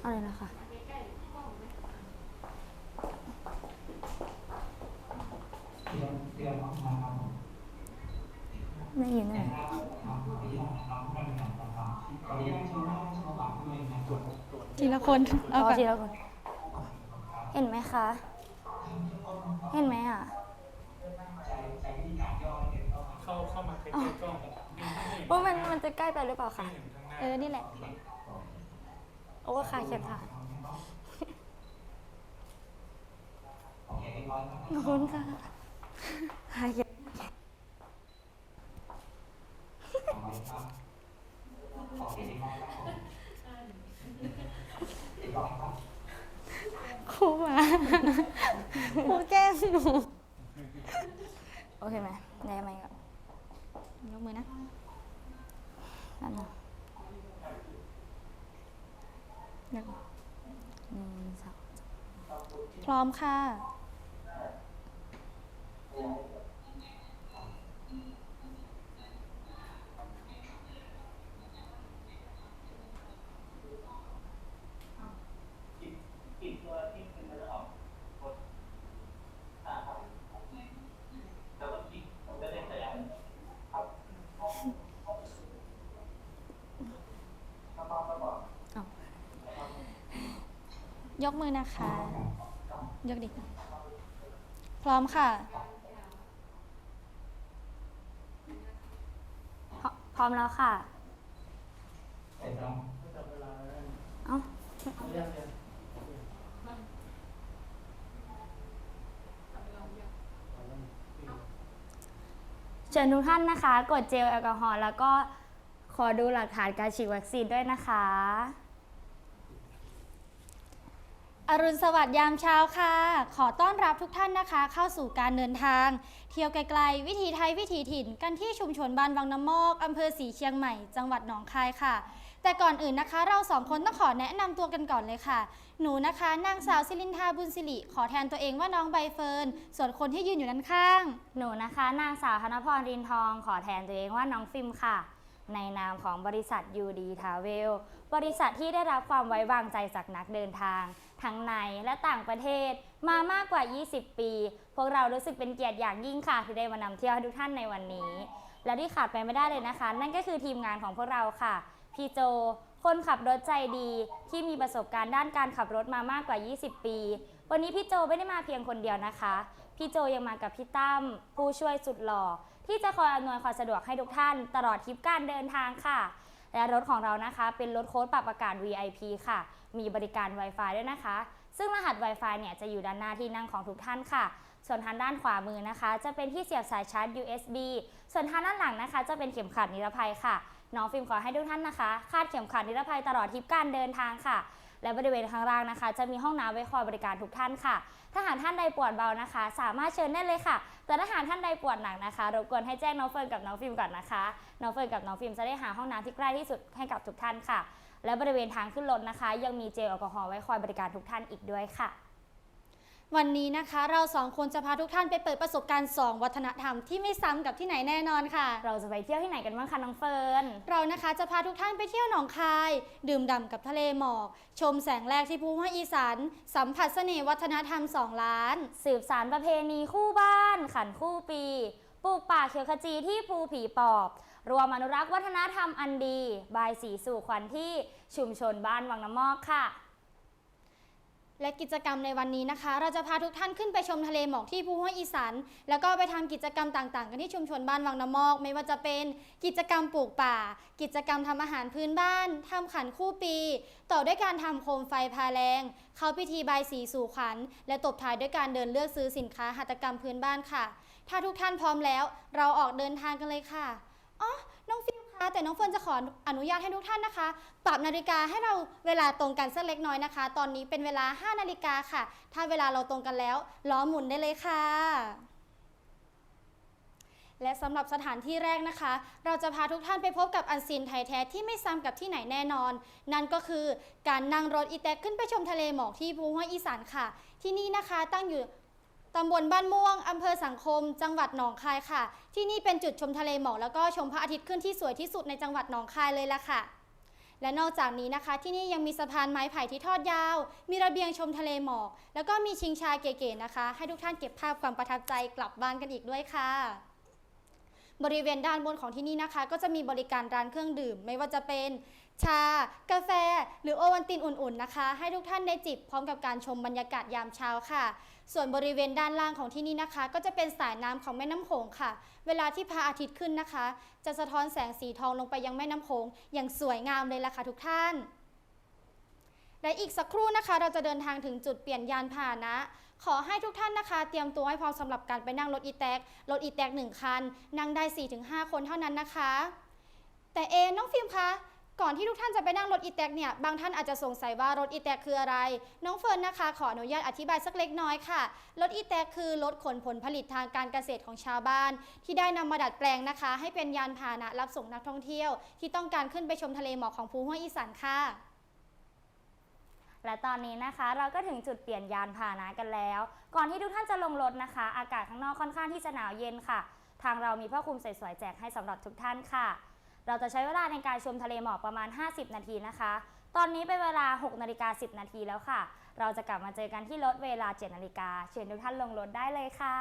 เอาเลยนะคะไม่ยินเลยทีละคนเอาก่อนทีละคน เห็นไหมคะ เห็นไหมอะ เข้าเข้ามาใกล้ๆกล้องยิ่งให้เห็น ว่ามันมันจะใกล้ไปหรือเปล่าคะเออ นี่แหละ โอ้ค่ะเขียนค่ะขอบคุณค่ะค่ะเขียนครูมาครูแกล้งหนูโอเคไหมได้ไหมก่อนยกมือนะนั่นนะหนึ่งหนึ่งสองพ ร้อมค่ะ ยกมือนะคะ ยกดิพร้อมค่ะ พร้อมแล้วค่ะเอ้าเชิญทุกท่านนะคะ กดเจลแอลกอฮอล์แล้วก็ขอดูหลักฐานการฉีดวัคซีนด้วยนะคะ อรุณสวัสดิ์ยามเช้าค่ะ ขอต้อนรับทุกท่านนะคะ เข้าสู่การเดินทาง เที่ยวไกลๆ วิถีไทยวิถีถิ่น กันที่ชุมชนบ้านวังน้ำมอกอำเภอสีเชียงใหม่ จังหวัดหนองคายค่ะ แต่ก่อนอื่นนะคะ เราสองคนต้องขอแนะนำตัวกันก่อนเลยค่ะ หนูนะคะนางสาวสิรินทาบุญสิริขอแทนตัวเองว่าน้องใบเฟิร์นส่วนคนที่ยืนอยู่ด้านข้าง หนูนะคะนางสาวธนพรรินทอง ขอแทนตัวเองว่าน้องฟิล์มค่ะ ในนามของบริษัท UD Travel บริษัทที่ได้รับความไว้วางใจจากนักเดินทาง ทั้งในและต่างประเทศมามากกว่า 20 ปี พวกเรารู้สึกเป็นเกียรติอย่างยิ่งค่ะที่ได้มานำเที่ยวให้ทุกท่านในวันนี้ และที่ขาดไปไม่ได้เลยนะคะ นั่นก็คือทีมงานของพวกเราค่ะ พี่โจ คนขับรถใจดีที่มีประสบการณ์ด้านการขับรถมามากกว่า 20 ปี วันนี้พี่โจไม่ได้มาเพียงคนเดียวนะคะ พี่โจยังมากับพี่ตั้มผู้ช่วยสุดหล่อที่จะคอยอำนวยความสะดวกให้ทุกท่าน ตลอดทริปการเดินทางค่ะ และรถของเรานะคะ เป็นรถโค้ดปรับอากาศ VIP ค่ะ มีบริการ Wi-Fi ด้วยนะคะ ซึ่งรหัส Wi-Fi เนี่ยจะอยู่ด้านหน้าที่นั่งของทุกท่านค่ะ ส่วนทางด้านขวามือนะคะ จะเป็นที่เสียบสายชาร์จ USB ส่วนทางด้านหลังนะคะ จะเป็นเข็มขัดนิรภัยค่ะ น้องฟิล์มขอให้ทุกท่านนะคะ คาดเข็มขัดนิรภัยตลอดทริปการเดินทางค่ะ และบริเวณข้างล่างนะคะ จะมีห้องน้ำไว้คอยบริการทุกท่านค่ะ ถ้าหากท่านใดปวดเบานะคะ สามารถเชิญได้เลยค่ะ แต่ถ้าหากท่านใดปวดหนักนะคะ รบกวนให้แจ้งน้องเฟิร์นกับน้องฟิล์มก่อนนะคะ น้องเฟิร์นกับน้องฟิล์มจะได้หาห้องน้ำที่ใกล้ที่สุดให้กับทุกท่านค่ะ และบริเวณทางขึ้นรถนะคะ ยังมีเจลแอลกอฮอล์ไว้คอยบริการทุกท่านอีกด้วยค่ะ วันนี้นะคะเราสองคนจะพาทุกท่านไปเปิดประสบการณ์ 2 วัฒนธรรมที่ไม่ซ้ำกับที่ไหนแน่นอนค่ะ เราจะไปเที่ยวที่ไหนกันบ้างคะน้องเฟิร์น เรานะคะจะพาทุกท่านไปเที่ยวหนองคาย ดื่มด่ำกับทะเลหมอก ชมแสงแรกที่ภูมิภาคอีสานสัมผัสเสน่ห์วัฒนธรรม 2 ล้าน สืบสารประเพณีคู่บ้าน ขันคู่ปี ปลูกป่าเขียวขจีที่ภูผีปอบ รวมอนุรักษ์วัฒนธรรมอันดี บายสีสู่ขวัญที่ชุมชนบ้านวังน้ำมอกค่ะ และกิจกรรมในวันนี้นะคะ เราจะพาทุกท่านขึ้นไปชมทะเลหมอกที่ภูมิภาคอีสานแล้วก็ไปทำกิจกรรมต่างๆ กันที่ชุมชนบ้านวังน้ำมอก ไม่ว่าจะเป็นกิจกรรมปลูกป่า กิจกรรมทำอาหารพื้นบ้านทำขันคู่ปี ต่อด้วยการทำโคมไฟพาแรงเข้าพิธีบายสีสู่ขวัญและตบท้ายด้วยการเดินเลือกซื้อสินค้าหัตถกรรมพื้นบ้านค่ะ ถ้าทุกท่านพร้อมแล้ว เราออกเดินทางกันเลยค่ะ อ๋อ น้องฟิลคะแต่น้องเฟิร์นจะขออนุญาตให้ทุกท่านนะคะ ปรับนาฬิกาให้เราเวลาตรงกันสักเล็กน้อยนะคะ ตอนนี้เป็นเวลา 5 นาฬิกาค่ะ ถ้าเวลาเราตรงกันแล้วล้อหมุนได้เลยค่ะ และสำหรับสถานที่แรกนะคะ เราจะพาทุกท่านไปพบกับอันซีนไทยแท้ที่ไม่ซ้ำกับที่ไหนแน่นอน นั่นก็คือการนั่งรถอีแตกขึ้นไปชมทะเลหมอกที่ภูมิภาอีสานค่ะ ที่นี่นะคะตั้งอยู่ ตำบลบ้านม่วง อำเภอสังคม จังหวัดหนองคายค่ะ ที่นี่เป็นจุดชมทะเลหมอกแล้วก็ชมพระอาทิตย์ขึ้นที่สวยที่สุดในจังหวัดหนองคายเลยล่ะค่ะ และนอกจากนี้นะคะ ที่นี่ยังมีสะพานไม้ไผ่ที่ทอดยาว มีระเบียงชมทะเลหมอก แล้วก็มีชิงชาเก๋ๆนะคะ ให้ทุกท่านเก็บภาพความประทับใจกลับบ้านกันอีกด้วยค่ะ บริเวณด้านบนของที่นี่นะคะ ก็จะมีบริการร้านเครื่องดื่ม ไม่ว่าจะเป็น ชา กาแฟ หรือโอวัลตินอุ่นๆนะคะ ให้ทุกท่านได้จิบพร้อมกับการชมบรรยากาศยามเช้าค่ะ ส่วนบริเวณด้านล่างของที่นี่นะคะ ก็จะเป็นสายน้ำของแม่น้ำโขงค่ะ เวลาที่พระอาทิตย์ขึ้นนะคะ จะสะท้อนแสงสีทองลงไปยังแม่น้ำโขงอย่างสวยงามเลยล่ะค่ะทุกท่านและอีกสักครู่นะคะ เราจะเดินทางถึงจุดเปลี่ยนยานพาหนะ ขอให้ทุกท่านนะคะ เตรียมตัวให้พร้อมสำหรับการไปนั่งรถอีแท็กรถอีแท็กหนึ่งคัน นั่งได้ 4-5 คนเท่านั้นนะคะ แต่เอน้องฟิล์มคะ ก่อนที่ทุกท่านจะไปนั่งรถอีแท็กเนี่ยบางท่านอาจจะสงสัยว่ารถอีแท็กคืออะไร น้องเฟิร์นนะคะ ขออนุญาตอธิบายสักเล็กน้อยค่ะรถอีแท็กคือรถขนผลผลิตทางการเกษตรของชาวบ้าน ที่ได้นำมาดัดแปลงนะคะ ให้เป็นยานพาหนะรับส่งนักท่องเที่ยว ที่ต้องการขึ้นไปชมทะเลหมอกของภูห้วยอีสานค่ะและตอนนี้นะคะเราก็ถึงจุดเปลี่ยนยานพาหนะกันแล้ว ก่อนที่ทุกท่านจะลงรถนะคะ อากาศข้างนอกค่อนข้างที่จะหนาวเย็นค่ะ ทางเรามีผ้าคลุมสวยๆแจกให้สำหรับทุกท่านค่ะ เราจะใช้เวลาในการชมทะเลหมอกประมาณ 50 นาทีนะคะ ตอนนี้เป็นเวลา 6 นาฬิกา 10 นาทีแล้วค่ะ เราจะกลับมาเจอกันที่รถเวลา 7 นาฬิกา เชิญทุกท่านลงรถได้เลยค่ะ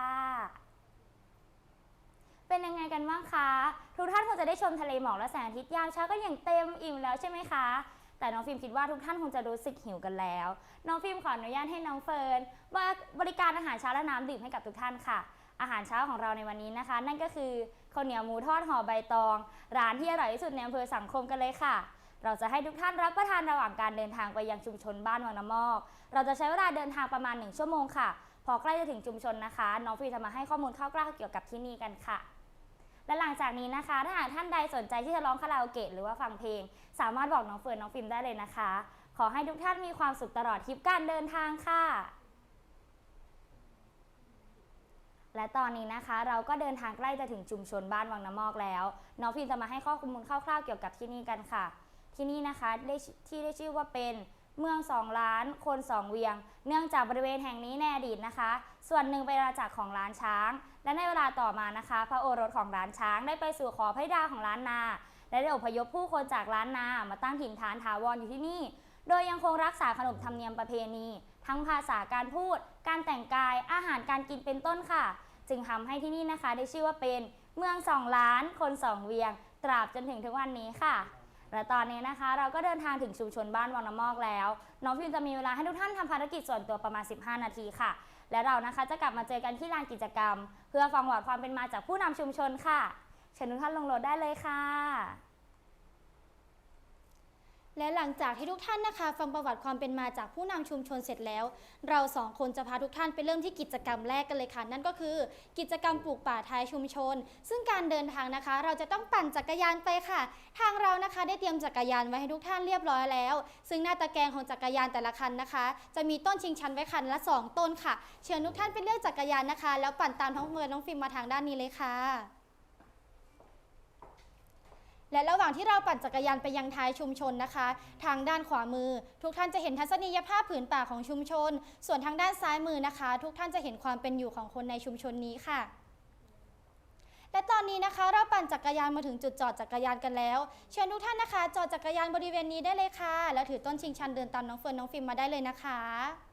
เป็นยังไงกันบ้างคะ ทุกท่านคงจะได้ชมทะเลหมอกและแสงอาทิตย์ยามเช้าก็อย่างเต็มอิ่มแล้วใช่ไหมคะ แต่น้องฟิล์มคิดว่าทุกท่านคงจะรู้สึกหิวกันแล้ว น้องฟิล์มขออนุญาตให้น้องเฟิร์นว่าบริการอาหารเช้าและน้ำดื่มให้กับทุกท่านค่ะ อาหารเช้าของเราในวันนี้นะคะ นั่นก็คือ ข้าวเหนียวหมูทอดห่อใบตอง ร้านที่อร่อยที่สุดในอำเภอสังคมกันเลยค่ะ เราจะให้ทุกท่านรับประทานระหว่างการเดินทางไปยังชุมชนบ้านวังน้ำมอก เราจะใช้เวลาเดินทางประมาณ 1 ชั่วโมงค่ะ พอใกล้จะถึงชุมชนนะคะ น้องฟิล์มจะมาให้ข้อมูลคร่าวๆเกี่ยวกับที่นี่กันค่ะ และหลังจากนี้นะคะ ถ้าหากท่านใดสนใจที่จะร้องคาราโอเกะหรือว่าฟังเพลง สามารถบอกน้องเฟิร์นน้องฟิล์มได้เลยนะคะ ขอให้ทุกท่านมีความสุขตลอดทริปการเดินทางค่ะ และตอนนี้นะคะเราก็เดินทางใกล้จะถึงชุมชนบ้านวังน้ำมอกแล้ว น้องฟิล์มจะมาให้ข้อมูลคร่าวๆเกี่ยวกับที่นี่กันค่ะ ที่นี่นะคะได้ที่ได้ชื่อว่าเป็นเมืองสองล้าน คนสองเวียง เนื่องจากบริเวณแห่งนี้ในอดีตนะคะ ส่วนหนึ่งเป็นอาณาจักรของล้านช้าง และในเวลาต่อมานะคะ พระโอรสของล้านช้างได้ไปสู่ขอพระดาของล้านนา และได้อพยพผู้คนจากล้านนามาตั้งถิ่นฐานถาวรอยู่ที่นี่ โดยยังคงรักษาขนบธรรมเนียมประเพณี ทั้งภาษาการพูด การแต่งกายอาหารการกินเป็นต้นค่ะ จึงทำให้ที่นี่นะคะ ได้ชื่อว่าเป็นเมืองสองล้าน คนสองเวียง ตราบจนถึงทุกวันนี้ค่ะ และตอนนี้นะคะ เราก็เดินทางถึงชุมชนบ้านวังน้ำมอกแล้ว น้องพิมจะมีเวลาให้ทุกท่านทำภารกิจส่วนตัวประมาณ 15 นาทีค่ะ และเรานะคะจะกลับมาเจอกันที่ลานกิจกรรม เพื่อฟังประวัติความเป็นมาจากผู้นำชุมชนค่ะเชิญทุกท่านลงรถได้เลยค่ะ และหลังจากที่ทุกท่านนะคะ ฟังประวัติความเป็นมาจากผู้นำชุมชนเสร็จแล้ว เราสองคนจะพาทุกท่านไปเริ่มที่กิจกรรมแรกกันเลยค่ะนั่นก็คือ กิจกรรมปลูกป่าท้ายชุมชน ซึ่งการเดินทางนะคะ เราจะต้องปั่นจักรยานไปค่ะ ทางเรานะคะได้เตรียมจักรยานไว้ให้ทุกท่านเรียบร้อยแล้ว ซึ่งหน้าตะแกรงของจักรยานแต่ละคันนะคะ จะมีต้นชิงชันไว้คันละสองต้นค่ะ เชิญทุกท่านไปเลือกจักรยานนะคะ แล้วปั่นตามท้องเมืองน้องฟิล์มมาทางด้านนี้เลยค่ะ และระหว่างที่เราปั่นจักรยานไปยังท้ายชุมชนนะคะ ทางด้านขวามือ ทุกท่านจะเห็นทัศนียภาพผืนป่าของชุมชน ส่วนทางด้านซ้ายมือนะคะ ทุกท่านจะเห็นความเป็นอยู่ของคนในชุมชนนี้ค่ะและตอนนี้นะคะเราปั่นจักรยานมาถึงจุดจอดจักรยานกันแล้ว เชิญทุกท่านนะคะ จอดจักรยานบริเวณนี้ได้เลยค่ะ แล้วถือต้นชิงชันเดินตามน้องเฟิร์นน้องฟิล์มมาได้เลยนะคะ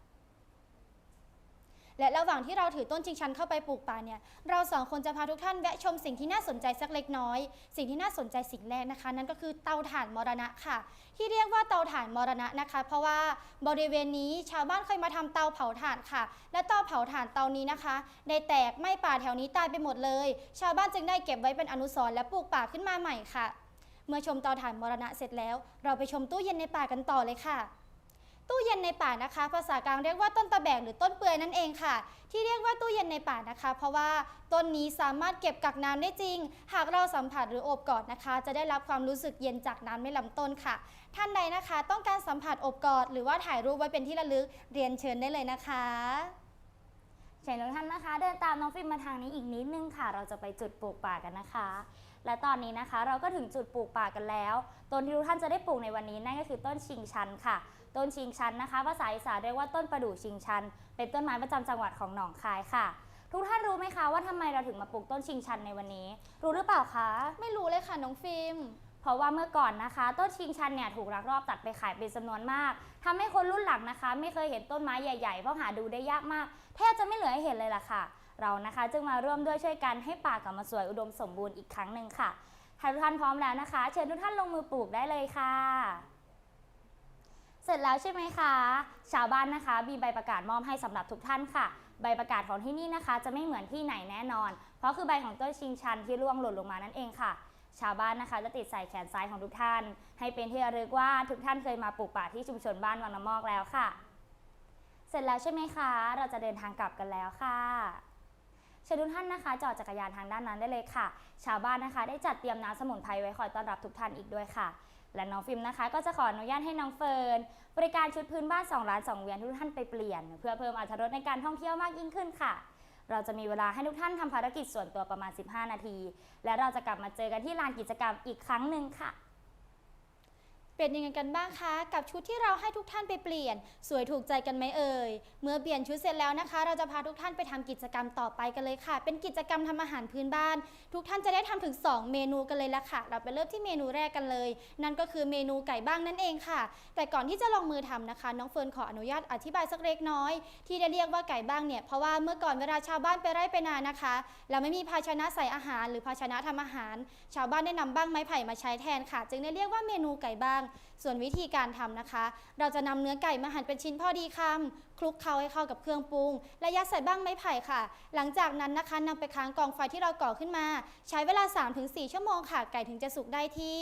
และระหว่างที่เราถือต้นชิงชันเข้าไปปลูกป่าเนี่ยเราสองคนจะพาทุกท่านแวะชมสิ่งที่น่าสนใจสักเล็กน้อย สิ่งที่น่าสนใจสิ่งแรกนะคะ นั่นก็คือเตาถ่านมรณะค่ะ ที่เรียกว่าเตาถ่านมรณะนะคะ เพราะว่าบริเวณนี้ชาวบ้านเคยมาทำเตาเผาถ่านค่ะ และเตาเผาถ่านเตานี้นะคะได้แตกไหม้ป่าแถวนี้ตายไปหมดเลย ชาวบ้านจึงได้เก็บไว้เป็นอนุสรณ์และปลูกป่าขึ้นมาใหม่ค่ะ เมื่อชมเตาถ่านมรณะเสร็จแล้ว เราไปชมตู้เย็นในป่ากันต่อเลยค่ะ ตู้เย็นในป่านะคะ ภาษากลางเรียกว่าต้นตะแบกหรือต้นเปื่อยนั่นเองค่ะ ที่เรียกว่าตู้เย็นในป่านะคะ เพราะว่าต้นนี้สามารถเก็บกักน้ำได้จริง หากเราสัมผัสหรืออบกอดนะคะ จะได้รับความรู้สึกเย็นจากน้ำในลำต้นค่ะ ท่านใดนะคะ ต้องการสัมผัสอบกอด หรือว่าถ่ายรูปไว้เป็นที่ระลึกเรียนเชิญได้เลยนะคะเชิญทุกท่านนะคะ เดินตามน้องฟิล์มมาทางนี้อีกนิดนึงค่ะ เราจะไปจุดปลูกป่ากันนะคะ และตอนนี้นะคะ เราก็ถึงจุดปลูกป่ากันแล้ว ต้นที่ทุกท่านจะได้ปลูกในวันนี้นั่นก็คือต้นชิงชันค่ะ ตต้นชิงชันนะคะ ภาษาอีสานเรียกว่าต้นประดู่ชิงชัน เป็นต้นไม้ประจำจังหวัดของหนองคายค่ะ ทุกท่านรู้ไหมคะว่าทำไมเราถึงมาปลูกต้นชิงชันในวันนี้ รู้หรือเปล่าคะ ไม่รู้เลยค่ะน้องฟิล์มเพราะว่าเมื่อก่อนนะคะ ต้นชิงชันเนี่ยถูกลักลอบตัดไปขายเป็นจำนวนมากทำให้คนรุ่นหลังนะคะ ไม่เคยเห็นต้นไม้ใหญ่ๆเพราะหาดูได้ยากมากแทบจะไม่เหลือให้เห็นเลยล่ะค่ะ เรานะคะจึงมาร่วมด้วยช่วยกันให้ป่ากลับมาสวยอุดมสมบูรณ์อีกครั้งหนึ่งค่ะถ้าทุกท่านพร้อมแล้วนะคะ เชิญทุกท่านลงมือปลูกได้เลยค่ะ เสร็จแล้วใช่ไหมคะ ชาวบ้านนะคะมีใบประกาศมอบให้สำหรับทุกท่านค่ะ ใบประกาศของที่นี่นะคะ จะไม่เหมือนที่ไหนแน่นอน เพราะคือใบของต้นชิงชันที่ร่วงหล่นลงมานั่นเองค่ะ ชาวบ้านนะคะจะติดใส่แขนซ้ายของทุกท่าน ให้เป็นที่ระลึกว่าทุกท่านเคยมาปลูกป่าที่ชุมชนบ้านวังน้ำมอกแล้วค่ะ เสร็จแล้วใช่ไหมคะ เราจะเดินทางกลับกันแล้วค่ะเชิญทุกท่านนะคะจอดจักรยานทางด้านนั้นได้เลยค่ะ ชาวบ้านนะคะ ได้จัดเตรียมน้ำสมุนไพรไว้คอยต้อนรับทุกท่านอีกด้วยค่ะ และน้องฟิล์มนะคะ ก็จะขออนุญาตให้น้องเฟิร์นบริการชุดพื้นบ้าน2ร้าน2เวียนทุกท่านไปเปลี่ยน เพื่อเพิ่มอรรถรสในการท่องเที่ยวมากยิ่งขึ้นค่ะ เราจะมีเวลาให้ทุกท่านทำภารกิจส่วนตัวประมาณ 15 นาที และเราจะกลับมาเจอกันที่ลานกิจกรรมอีกครั้งหนึ่งค่ะ เป็นยังไงกันบ้างคะ กับชุดที่เราให้ทุกท่านไปเปลี่ยน สวยถูกใจกันไหมเอ่ย เมื่อเปลี่ยนชุดเสร็จแล้วนะคะ เราจะพาทุกท่านไปทำกิจกรรมต่อไปกันเลยค่ะ เป็นกิจกรรมทำอาหารพื้นบ้าน ทุกท่านจะได้ทำถึง 2 เมนูกันเลยละค่ะ เราไปเริ่มที่เมนูแรกกันเลย นั่นก็คือเมนูไก่บ้างนั่นเองค่ะ แต่ก่อนที่จะลงมือทำนะคะ น้องเฟิร์นขออนุญาตอธิบายสักเล็กน้อย ที่ได้เรียกว่าไก่บ้างเนี่ยเพราะว่าเมื่อก่อนเวลาชาวบ้านไปไร่ไปนานะคะ เราไม่มีภาชนะใส่อาหาร หรือภาชนะทำอาหาร ชาวบ้านได้นำบ้างไม้ไผ่มาใช้แทนค่ะ จึงได้เรียกว่าเมนูไก่บ้างส่วนวิธีการทำนะคะ เราจะนำเนื้อไก่มาหั่นเป็นชิ้นพอดีคำคลุกเคล้าให้เข้ากับเครื่องปรุง และยัดใส่บ้างไม้ไผ่ค่ะ หลังจากนั้นนะคะนำไปค้างกองไฟที่เราก่อขึ้นมา ใช้เวลา 3-4 ชั่วโมงค่ะ ไก่ถึงจะสุกได้ที่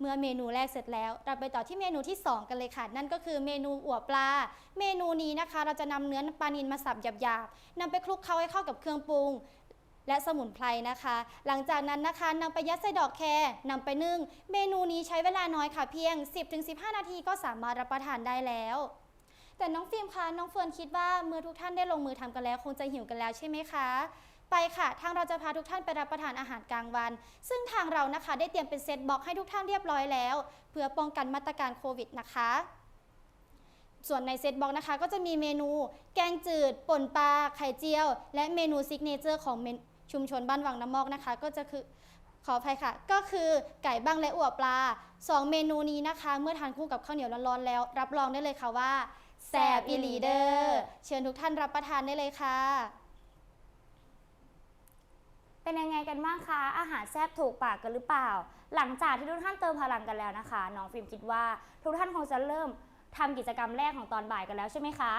เมื่อเมนูแรกเสร็จแล้ว เราไปต่อที่เมนูที่ 2 กันเลยค่ะ นั่นก็คือเมนูอั่วปลา เมนูนี้นะคะ เราจะนำเนื้อปลานิลมาสับหยาบๆนำไปคลุกเคล้าให้เข้ากับเครื่องปรุง และสมุนไพรนะคะ หลังจากนั้นนะคะนำไปยัดใส่ดอกแครนำไปนึ่ง เมนูนี้ใช้เวลาน้อยค่ะเพียง 10-15 นาทีก็สามารถรับประทานได้แล้วแต่น้องฟิล์มคะน้องเฟิร์นคิดว่าเมื่อทุกท่านได้ลงมือทำกันแล้ว คงจะหิวกันแล้วใช่ไหมคะ ไปค่ะ ทางเราจะพาทุกท่านไปรับประทานอาหารกลางวัน ซึ่งทางเรานะคะได้เตรียมเป็นเซตบ็อกให้ทุกท่านเรียบร้อยแล้ว เพื่อป้องกันมาตรการโควิดนะคะ ส่วนในเซตบ็อกนะคะ ก็จะมีเมนู แกงจืด ป่นปลาไข่เจียว และเมนูซิกเนเจอร์ของ ชุมชนบ้านวังน้ำมอกนะคะ ก็จะคือขออภัยค่ะ ก็คือไก่บ้างและอั่วปลาสองเมนูนี้นะคะ เมื่อทานคู่กับข้าวเหนียวร้อนๆแล้ว รับรองได้เลยค่ะว่าแซบอีหลีเดอร์เชิญทุกท่านรับประทานได้เลยค่ะ เป็นยังไงกันบ้างคะ อาหารแซ่บถูกปากกันหรือเปล่า หลังจากที่ทุกท่านเติมพลังกันแล้วนะคะ น้องฟิล์มคิดว่าทุกท่านคงจะเริ่มทำกิจกรรมแรกของตอนบ่ายกันแล้วใช่ไหมคะ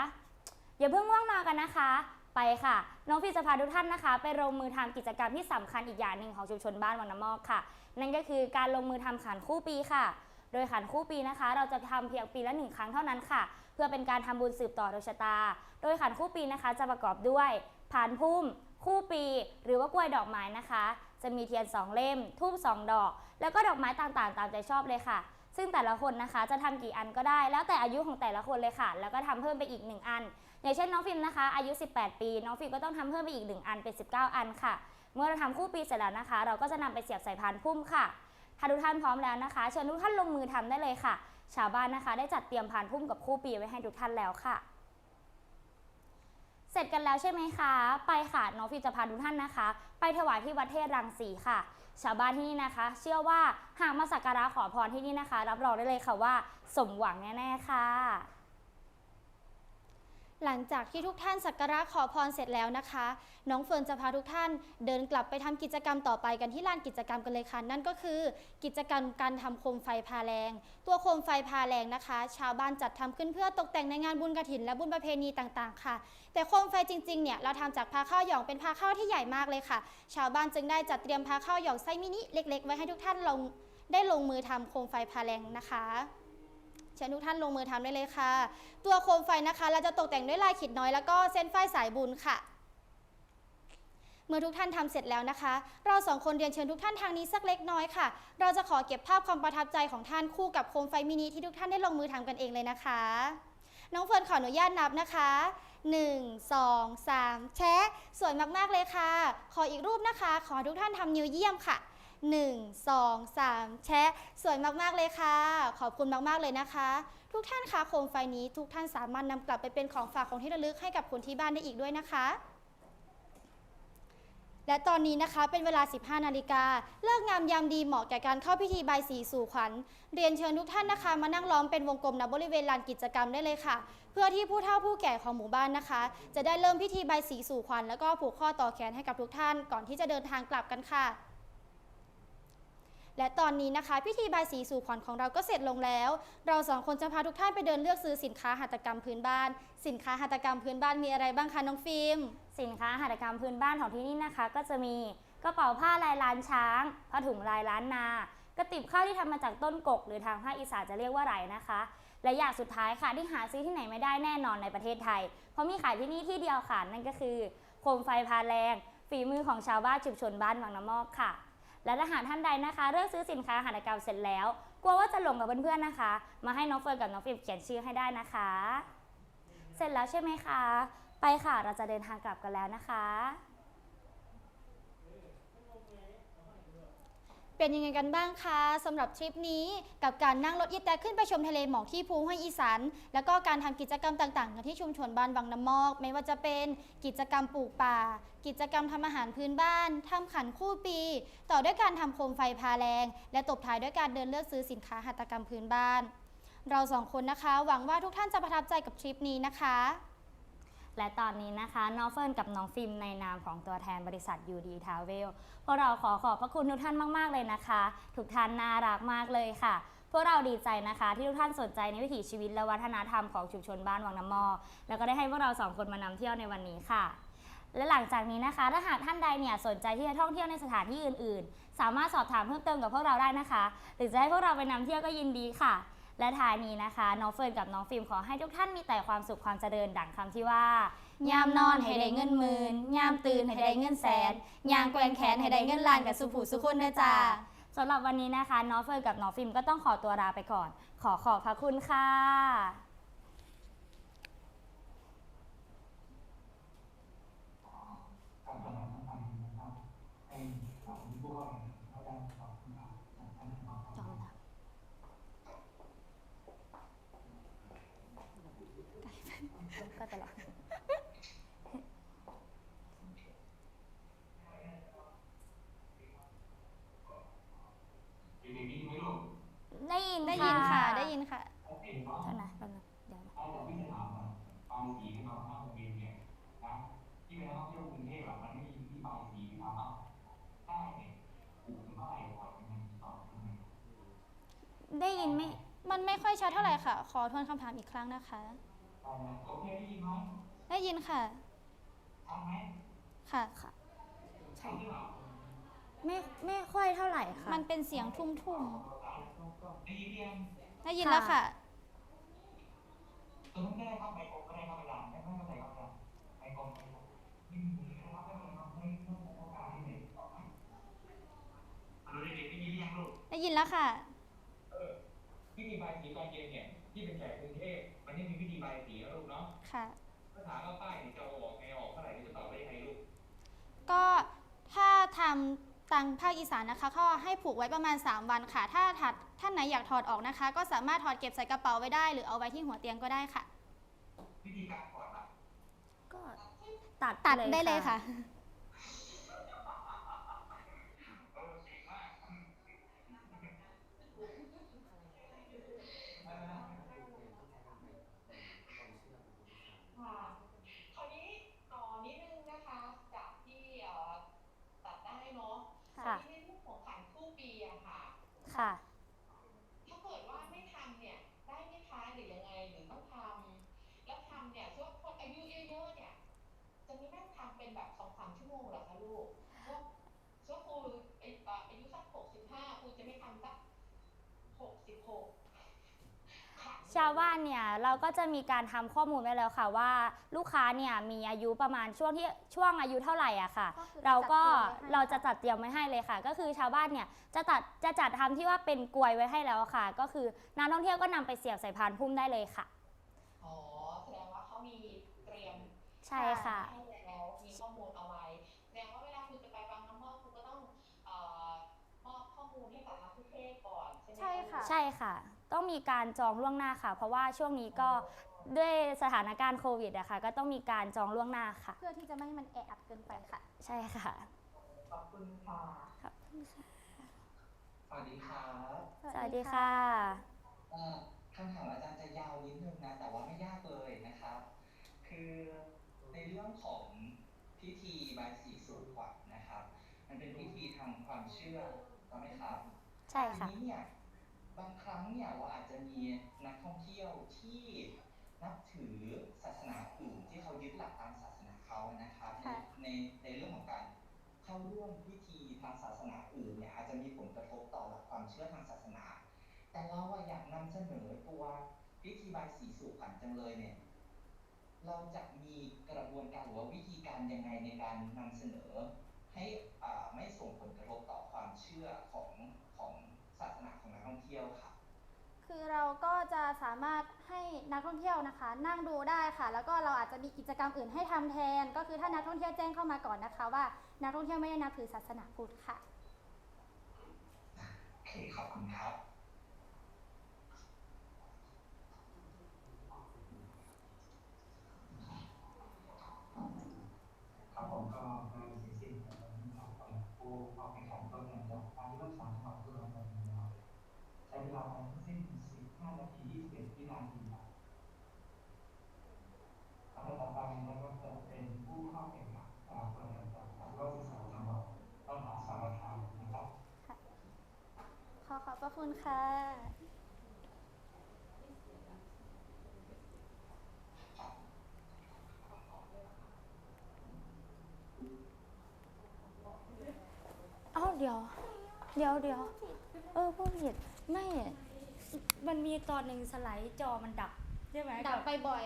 อย่าเพิ่งว่างมากันนะคะ ไปค่ะ น้องฟิจะพาทุกท่านนะคะ ไปลงมือทำกิจกรรมที่สำคัญอีกอย่างหนึ่งของชุมชนบ้านวังน้ำมอกค่ะ นั่นก็คือการลงมือทำขันคู่ปีค่ะ โดยขันคู่ปีนะคะ เราจะทำเพียงปีละหนึ่งครั้งเท่านั้นค่ะ เพื่อเป็นการทำบุญสืบต่อโดยชะตา โดยขันคู่ปีนะคะจะประกอบด้วยผานพุ่ม คู่ปี หรือว่ากล้วยดอกไม้นะคะ จะมีเทียน2เล่มทูบ2ดอก แล้วก็ดอกไม้ต่างๆ ตามใจชอบเลยค่ะซึ่งแต่ละคนนะคะจะทำกี่อันก็ได้ แล้วแต่อายุของแต่ละคนเลยค่ะ แล้วก็ทำเพิ่มไปอีก1อัน อย่างเช่นน้องฟิล์มนะคะอายุ 18 ปี น้องฟิล์มก็ต้องทำเพิ่มไปอีก 1 อันเป็น 19 อันค่ะ เมื่อเราทำคู่ปีเสร็จแล้วนะคะ เราก็จะนำไปเสียบใส่พานพุ่มค่ะถ้าทุกท่านพร้อมแล้วนะคะ เชิญทุกท่านลงมือทำได้เลยค่ะ ชาวบ้านนะคะ ได้จัดเตรียมพานพุ่มกับคู่ปีไว้ให้ทุกท่านแล้วค่ะ เสร็จกันแล้วใช่ไหมคะ ไปค่ะน้องฟิวจะพาทุกท่านนะคะ ไปถวายที่วัดเทศรังสีค่ะ ชาวบ้านที่นี่นะคะ เชื่อว่าหากมาสักการะขอพรที่นี่นะคะ รับรองได้เลยค่ะว่า สมหวังแน่ๆค่ะ หลังจากที่ทุกท่านสักการะขอพรเสร็จแล้วนะคะ น้องเฟิร์นจะพาทุกท่านเดินกลับไปทำกิจกรรมต่อไปกันที่ลานกิจกรรมกันเลยค่ะนั่นก็คือ กิจกรรมการทำโคมไฟพาแรง ตัวโคมไฟพาแรงนะคะ ชาวบ้านจัดทำขึ้นเพื่อตกแต่งในงานบุญกระถิน และบุญประเพณีต่างๆ ค่ะ แต่โคมไฟจริงๆเนี่ยเราทำจากพาข้าวหยองเป็นพาข้าวที่ใหญ่มากเลยค่ะ ชาวบ้านจึงได้จัดเตรียมพาข้าวหยองไส้มินิเล็ก ๆ ไว้ให้ทุกท่านลงได้ลงมือทำโคมไฟพาแรงนะคะ เชิญทุกท่านลงมือทำได้เลยค่ะ ตัวโคมไฟนะคะ เราจะตกแต่งด้วยลายขีดน้อยแล้วก็เส้นไฟสายบุญค่ะ เมื่อทุกท่านทำเสร็จแล้วนะคะ เราสองคนเรียนเชิญทุกท่านทางนี้สักเล็กน้อยค่ะ เราจะขอเก็บภาพความประทับใจของท่านคู่กับโคมไฟมินิที่ทุกท่านได้ลงมือทำกันเองเลยนะคะ น้องเฟิร์นขออนุญาตนับนะคะ1 2 3 แชะสวยมากๆเลยค่ะ ขออีกรูปนะคะ ขอทุกท่านทำนิ้วเยี่ยมค่ะ 1 2 3 แชะ สวยมาก ๆ เลยค่ะ ขอบคุณมาก ๆ เลยนะคะ ทุกท่านคะโคมไฟนี้ทุกท่านสามารถนำกลับไปเป็นของฝากของที่ระลึกให้กับคนที่บ้านได้อีกด้วยนะคะ และตอนนี้นะคะเป็นเวลา 15 นาฬิกา เลิกงามยามดีเหมาะแก่การเข้าพิธีบายสีสู่ขวัญ เรียนเชิญทุกท่านนะคะ มานั่งล้อมเป็นวงกลมณบริเวณลานกิจกรรมได้เลยค่ะ เพื่อที่ผู้เฒ่าผู้แก่ของหมู่บ้านนะคะ จะได้เริ่มพิธีบายสีสู่ขวัญแล้วก็ผูกข้อต่อแขนให้กับทุกท่าน ก่อนที่จะเดินทางกลับกันค่ะ และตอนนี้นะคะ พิธีบายสีสู่ขวัญของเราก็เสร็จลงแล้ว เราสองคนจะพาทุกท่านไปเดินเลือกซื้อสินค้าหัตถกรรมพื้นบ้าน สินค้าหัตถกรรมพื้นบ้านมีอะไรบ้างคะน้องฟิล์ม สินค้าหัตถกรรมพื้นบ้านของที่นี่นะคะ ก็จะมีกระเป๋าผ้าลายล้านช้างผ้าถุงลายล้านนากระติบข้าวที่ทำมาจากต้นกก หรือทางภาคอีสานจะเรียกว่าไหรนะคะ และอย่างสุดท้ายค่ะที่หาซื้อที่ไหนไม่ได้แน่นอนในประเทศไทย เพราะมีขายที่นี่ที่เดียวค่ะนั่นก็คือโคมไฟพาแรงฝีมือของชาวบ้านชุมชนบ้านวังน้ำมอกค่ะ และถ้าหากท่านใดนะคะเลือกซื้อสินค้าหัตถกรรมเสร็จแล้ว กลัวว่าจะหลงกับเพื่อนๆนะคะ มาให้น้องเฟิร์นกับน้องฟิล์มเขียนชื่อให้ได้นะคะ เสร็จแล้วใช่ไหมคะ ไปค่ะเราจะเดินทางกลับกันแล้วนะคะ เป็นยังไงกันบ้างคะสำหรับทริปนี้กับการนั่งรถอีแตกขึ้นไปชมทะเลหมอกที่ภูห้วยอีสานแล้วก็การทำกิจกรรมต่างๆกันที่ชุมชนบ้านวังน้ำมอก ไม่ว่าจะเป็นกิจกรรมปลูกป่า กิจกรรมทำอาหารพื้นบ้านทำขันคู่ปี ต่อด้วยการทำโคมไฟพาแรง และตบท้ายด้วยการเดินเลือกซื้อสินค้าหัตถกรรมพื้นบ้าน เราสองคนนะคะ หวังว่าทุกท่านจะประทับใจกับทริปนี้นะคะ และตอนนี้นะคะน้องเฟิร์นกับน้องฟิล์มในนามของตัวแทนบริษัท UD Travel พวกเราขอขอบพระคุณทุกท่านมาก ๆ เลยนะคะ ทุกท่านน่ารักมากเลยค่ะ พวกเราดีใจนะคะ ที่ทุกท่านสนใจในวิถีชีวิตและวัฒนธรรมของชุมชนบ้านวังน้ำมอ แล้วก็ได้ให้พวกเราสองคนมานำเที่ยวในวันนี้ค่ะและหลังจากนี้นะคะ ถ้าหากท่านใดเนี่ยสนใจที่จะท่องเที่ยวในสถานที่อื่น ๆ สามารถสอบถามเพิ่มเติมกับพวกเราได้นะคะ หรือจะให้พวกเราไปนำเที่ยวก็ยินดีค่ะ และท้ายนี้นะคะ น้องเฟิร์นกับน้องฟิล์มขอให้ทุกท่านมีแต่ความสุขความเจริญดังคำที่ว่ายามนอนให้ได้เงินหมื่นยามตื่นให้ได้เงินแสนยามแกว่งแขนให้ได้เงินล้านกับสุผูสุคนนะจ๊ะสำหรับวันนี้นะคะ น้องเฟิร์นกับน้องฟิล์มก็ต้องขอตัวลาไปก่อน ขอขอบพระคุณค่ะ ก็ตลอดได้ยิน ได้ยินค่ะ ได้ยินค่ะ เท่านะแป๊บนึงเดี๋ยวนะ เอาจากที่ถามอะบางสีที่มาห้าโมงเย็นเนี่ยนะที่เป็นนักท่องเที่ยวกรุงเทพอะมันไม่มีที่บางสีที่ทำอะใต้เนี่ยปลูกเท่าไหร่ก่อนมันตอบยังไง ได้ ยินไหมมันไม่ค่อยชัดเท่าไหร่ค่ะ ขอทวนคำถามอีกครั้งนะคะได้ไหมโอเคได้ยินไหมได้ยินค่ะ ชัดไหมค่ะชัดหรือเปล่าไม่ไม่ค่อยเท่าไหร่ค่ะ มันเป็นเสียงทุ่มได้ยินยังๆ ได้ยินแล้วค่ะตอนนั้นไม่ได้ครับไมโครก็ได้ครับอาจารย์ไม่ไม่เข้าใจครับอาจารย์ไมโครไมโครไม่มีมือนะครับไม่เป็นไรครับไม่ไม่ต้องโอกาสให้เด็กตอบไหมฮัลโหลเด็กๆได้ยินหรือยังลูกได้ยินแล้วค่ะ พิธีบายสีตอนเย็นเนี่ยที่เป็นแขกกรุงเทพมันไม่มีพิธีบายสีนะลูกเนาะค่ะ ถ้าถามว่าป้ายเนี่ยจะเอาออกไงออกเท่าไหร่จะตอบได้ยังไงลูกก็ถ้าทำตังภาคอีสานนะคะเขาให้ผูกไว้ประมาณ 3 วันค่ะ ถ้าถัดท่านไหนอยากถอดออกนะคะ ก็สามารถถอดเก็บใส่กระเป๋าไว้ได้ หรือเอาไว้ที่หัวเตียงก็ได้ค่ะ วิธีการถอดล่ะก็ตัดตัดได้เลยค่ะ เออเก่งมากอืม ค่ะคราวนี้ต่อนิดนึงนะคะ จากที่เอ่อตัดได้เนาะ ค่ะ ทีนี้ในเรื่องของขันคู่ปีอะค่ะ ค่ะถ้าเกิดว่าไม่ทำเนี่ยได้ไหมคะหรือยังไงหรือต้องทำแล้วทำเนี่ยช่วงคนอายุเยอะๆเนี่ย จะมีนั่งทำเป็นแบบสองสามชั่วโมงเหรอคะลูกช่วงช่วงครูอายุสักหกสิบห้าครูจะไม่ทำสักหกสิบหก ชาวบ้านเนี่ยเราก็จะมีการทำข้อมูลไว้แล้วค่ะว่า ลูกค้าเนี่ยมีอายุประมาณช่วงที่ช่วงอายุเท่าไหร่อะค่ะก็คือเราก็จัดเตรียมไว้ให้เราจะจัดเตรียมไว้ให้เลยค่ะ ก็คือชาวบ้านเนี่ยจะตัดจะจัดทำที่ว่าเป็นกลวยไว้ให้แล้วค่ะ ก็คือนักท่องเที่ยวก็นำไปเสียบใส่พานพุ่มได้เลยค่ะ อ๋อแสดงว่าเขามีเตรียมใช่ค่ะ ให้แล้วมีข้อมูลเอาไว้แสดงว่าเวลาคุณจะไปบางน้ำมอกคุณก็ต้องเอ่อมอบใช่ค่ะ ใช่ค่ะ ต้องมีการจองล่วงหน้าค่ะ เพราะว่าช่วงนี้ก็ด้วยสถานการณ์โควิดอะค่ะ ก็ต้องมีการจองล่วงหน้าค่ะ เพื่อที่จะไม่ให้มันแออัดเกินไปค่ะ ใช่ค่ะขอบคุณค่ะสวัสดีครับสวัสดีค่ะเอ่อคำถามอาจารย์จะยาวนิดนึงนะ แต่ว่าไม่ยากเลยนะครับ คือในเรื่องของพิธีบายสีสู่ขวัญนะครับ มันเป็นพิธีทางความเชื่อถูกไหมครับใช่ค่ะทีนี้เนี่ย บางครั้งเนี่ยเราอาจจะมีนักท่องเที่ยวที่นับถือศาสนาอื่นที่เขายึดหลักตามศาสนาเขานะครับในค่ะในในเรื่องของการเข้าร่วมพิธีทางศาสนาอื่นเนี่ยอาจจะมีผลกระทบต่อหลักความเชื่อทางศาสนา แต่เราอะอยากนำเสนอตัวพิธีบายสีสู่ขวัญจังเลยเนี่ยเราจะมีกระบวนการหรือว่าวิธีการยังไงในการนำเสนอ ให้อ่าไม่ส่งผลกระทบต่อความเชื่อของของศาสนาของนัก ท่องเที่ยวค่ะ คือเราก็จะสามารถให้นักท่องเที่ยวนะคะ นั่งดูได้ค่ะ แล้วก็เราอาจจะมีกิจกรรมอื่นให้ทำแทน ก็คือถ้านักท่องเที่ยวแจ้งเข้ามาก่อนนะคะ ว่านักท่องเที่ยวไม่ได้นับถือศาสนาพุทธค่ะโอเคขอบคุณครับครับผมก็ได้เสร็จสิ้นการทำของผู้เข้าแข่งขันก็เนี่ยจะการเริ่มสามของผู้ลงทะเบียนนะครับใช้เวลาไปทั้งสิ้น 15 นาที 21 วินาทีครับลำดับต่อไปนะครับจะเป็นผู้เข้าแข่งขันจากคนแข่งขันจากรอบที่สองจังหวัดต้นหาสารคามนะครับ ขอขอบพระคุณ ค่ะ เอ้าเดี๋ยว เดี๋ยวเดี๋ยว เออพูดผิดไม่ มันมีตอนหนึ่งสไลด์จอมันดับใช่ไหมดับไปบ่อย